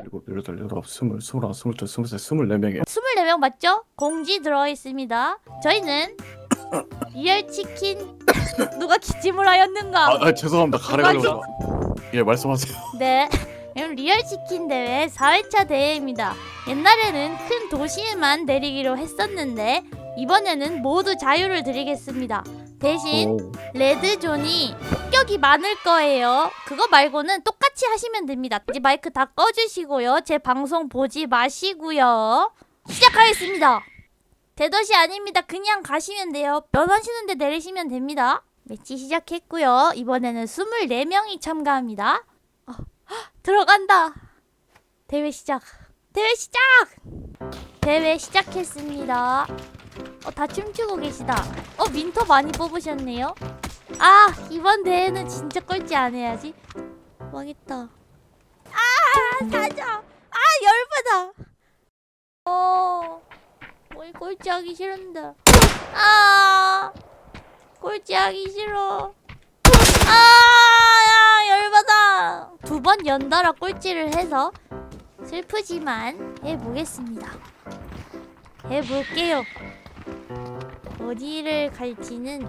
일곱, 여덟, 열아홉, 스물, 스물하나, 스물둘, 스물셋, 스물네 명이에요. 24명 맞죠? 공지 들어와 있습니다. 저희는 리얼 치킨 누가 기침을 하였는가? 아, 아 죄송합니다. 가래가려고. 예, 말씀하세요. 네. 이건 리얼 치킨 대회 4회차 대회입니다. 옛날에는 큰 도시에만 내리기로 했었는데 이번에는 모두 자유를 드리겠습니다. 대신 오, 레드존이 폭격이 많을 거예요. 그거 말고는 똑같이 하시면 됩니다. 이제 마이크 다 꺼주시고요. 제 방송 보지 마시고요. 시작하겠습니다. 대도시 아닙니다. 그냥 가시면 돼요. 변하시는데 내리시면 됩니다. 매치 시작했고요. 이번에는 24명이 참가합니다. 어, 헉, 들어간다. 대회 시작. 대회 시작! 대회 시작했습니다. 어, 다 춤추고 계시다. 어, 민터 많이 뽑으셨네요. 아, 이번 대회는 진짜 꼴찌 안 해야지. 망했다. 아, 사자. 아, 열받아. 어, 뭘 꼴찌 하기 싫은데. 아, 꼴찌 하기 싫어. 아, 야, 열받아. 두 번 연달아 꼴찌를 해서 슬프지만 해보겠습니다. 해볼게요. 어디를 갈지는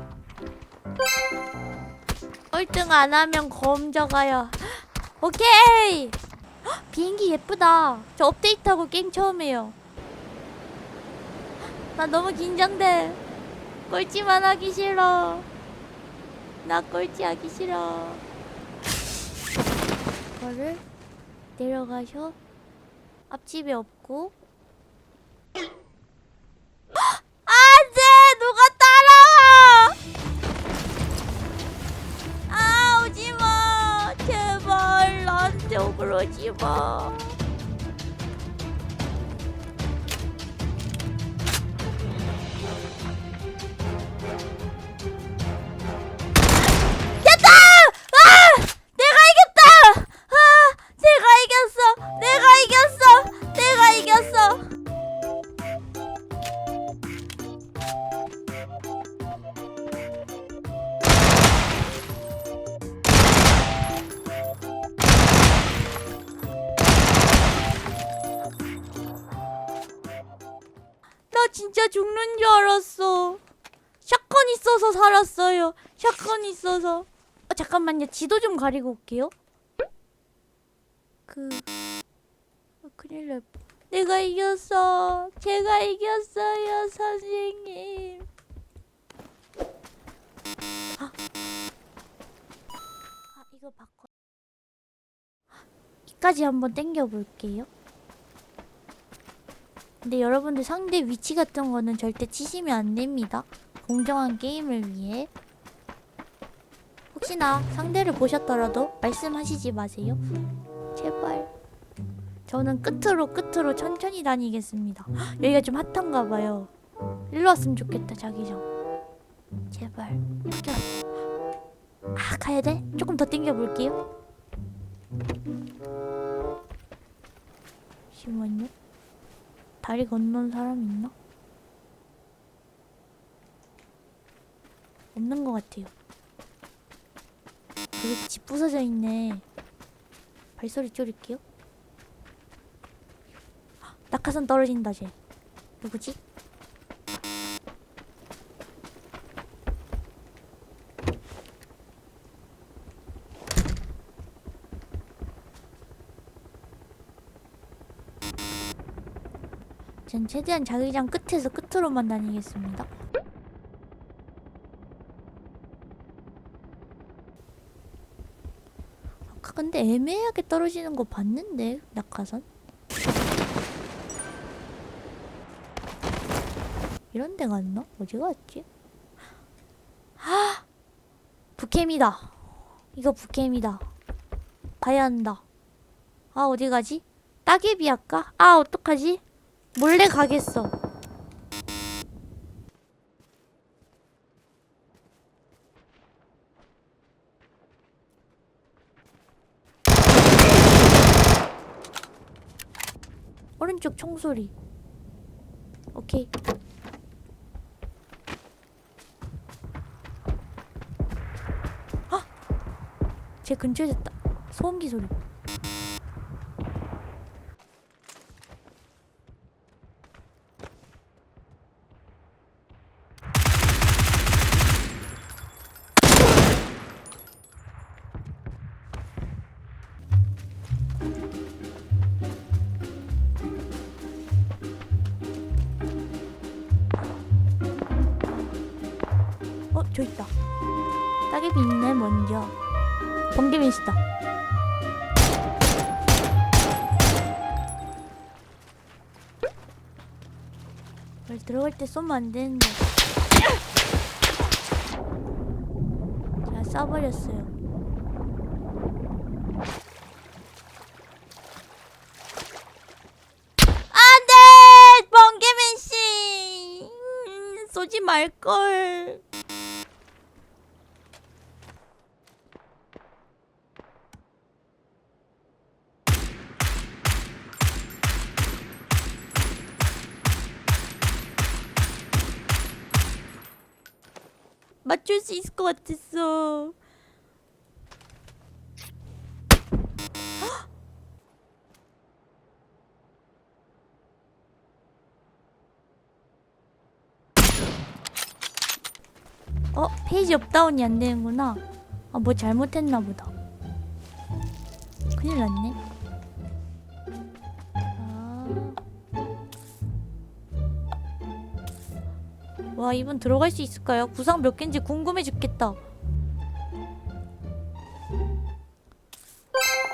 꼴등 안 하면 검져가요. 오케이. 헉, 비행기 예쁘다. 저 업데이트하고 게임 처음 해요. 나 너무 긴장돼. 꼴찌만 하기 싫어. 나 꼴찌 하기 싫어. 이거를 내려가셔. 앞집에 없고. 제발 나한테 진짜 죽는 줄 알았어. 샷건 있어서 살았어요. 샷건 있어서. 어, 잠깐만요. 지도 좀 가리고 올게요. 그 어, 큰일 날. 뻔. 내가 이겼어. 제가 이겼어요, 선생님. 아, 아 이거 바꿔. 이까지 한번 당겨 볼게요. 근데 여러분들 상대 위치 같은 거는 절대 치시면 안 됩니다. 공정한 게임을 위해. 혹시나 상대를 보셨더라도 말씀하시지 마세요. 제발. 저는 끝으로 끝으로 천천히 다니겠습니다. 헉, 여기가 좀 핫한가 봐요. 일로 왔으면 좋겠다, 자기장. 제발. 아, 가야 돼? 조금 더 땡겨 볼게요. 잠시만요. 다리 건넌 사람 있나? 없는 것 같아요. 여기 집 부서져 있네. 발소리 줄일게요. 헉, 낙하산 떨어진다 쟤. 누구지? 전 최대한 자기장 끝에서 끝으로만 다니겠습니다. 아까 근데 애매하게 떨어지는 거 봤는데 낙하산? 이런 데 갔나? 어디 갔지? 아! 북캠이다. 이거 북캠이다. 가야 한다. 아 어디 가지? 따개비 할까? 아 어떡하지? 몰래 가겠어. 오른쪽 총소리. 오케이. 아! 제 근처에 됐다. 소음기 소리. 저 있다. 따개비 있네 먼저. 번개맨 있다. 왜 들어갈 때 쏘면 안 되는데. 자, 쏴버렸어요. 말걸. 맞출 수 있을 것 같았어. 어 페이지 업다운이 안 되는구나. 아 뭐 잘못했나 보다. 큰일 났네. 와 이분 들어갈 수 있을까요? 구상 몇 개인지 궁금해 죽겠다.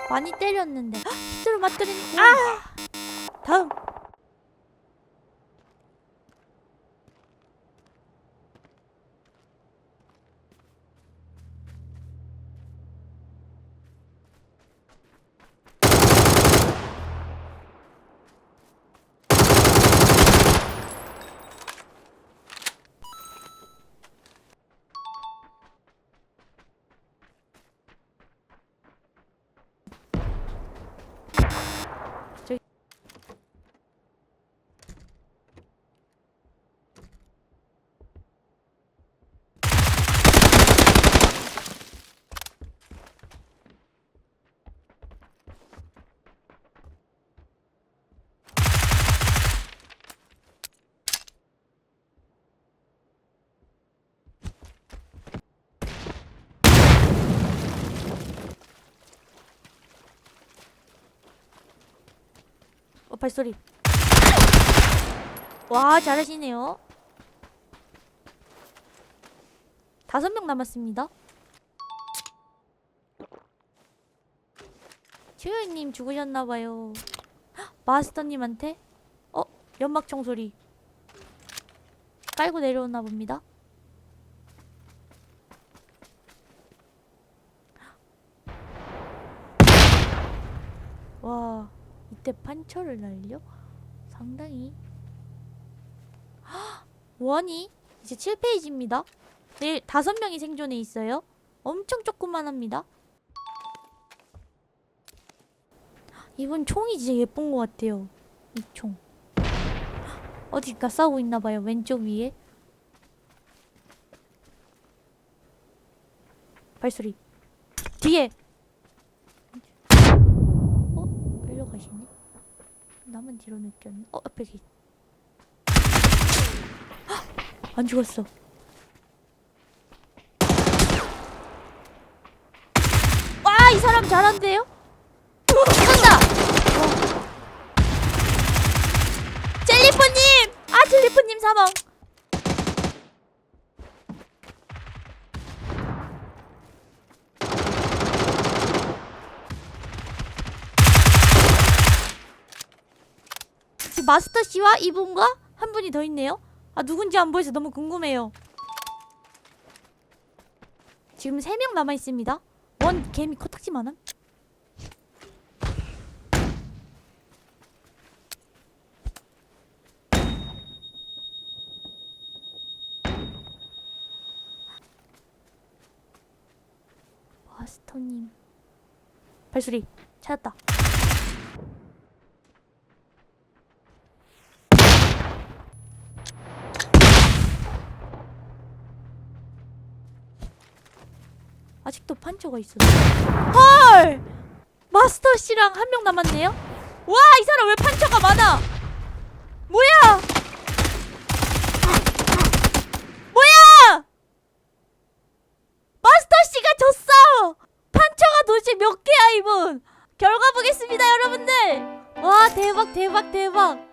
많이 때렸는데 헉, 히트로 맞들이는 아! 다음 어 발소리. 와 잘하시네요. 다섯 명 남았습니다. 최효님 죽으셨나봐요. 헉, 마스터님한테? 어 연막총 소리. 깔고 내려오나 봅니다 와 이때 판처를 날려? 상당히. 헉! 원이 이제 7페이지입니다. 내일 다섯 명이 생존해 있어요. 엄청 조그만합니다. 이번 총이 진짜 예쁜 것 같아요. 이 총. 어디가 싸우고 있나봐요 왼쪽 위에. 발소리. 뒤에 가시네 나만 뒤로 느꼈네. 어 앞에 계 헉! 안 죽었어. 와 이 사람 잘한대요? 죽는다! 어. 젤리포님! 아 젤리포님 사망 마스터 씨와 이분과 한 분이 더 있네요. 아 누군지 안 보여서 너무 궁금해요. 지금 세 명 남아 있습니다. 원 개미 코딱지만한. 마스터님 발소리 찾았다. 아직도 판처가 있어. 헐! 마스터 씨랑 한 명 남았네요. 와, 이 사람 왜 판처가 많아? 뭐야? 뭐야? 마스터 씨가 졌어. 판처가 도대체 몇 개야, 이분? 결과 보겠습니다, 여러분들. 와, 대박, 대박, 대박.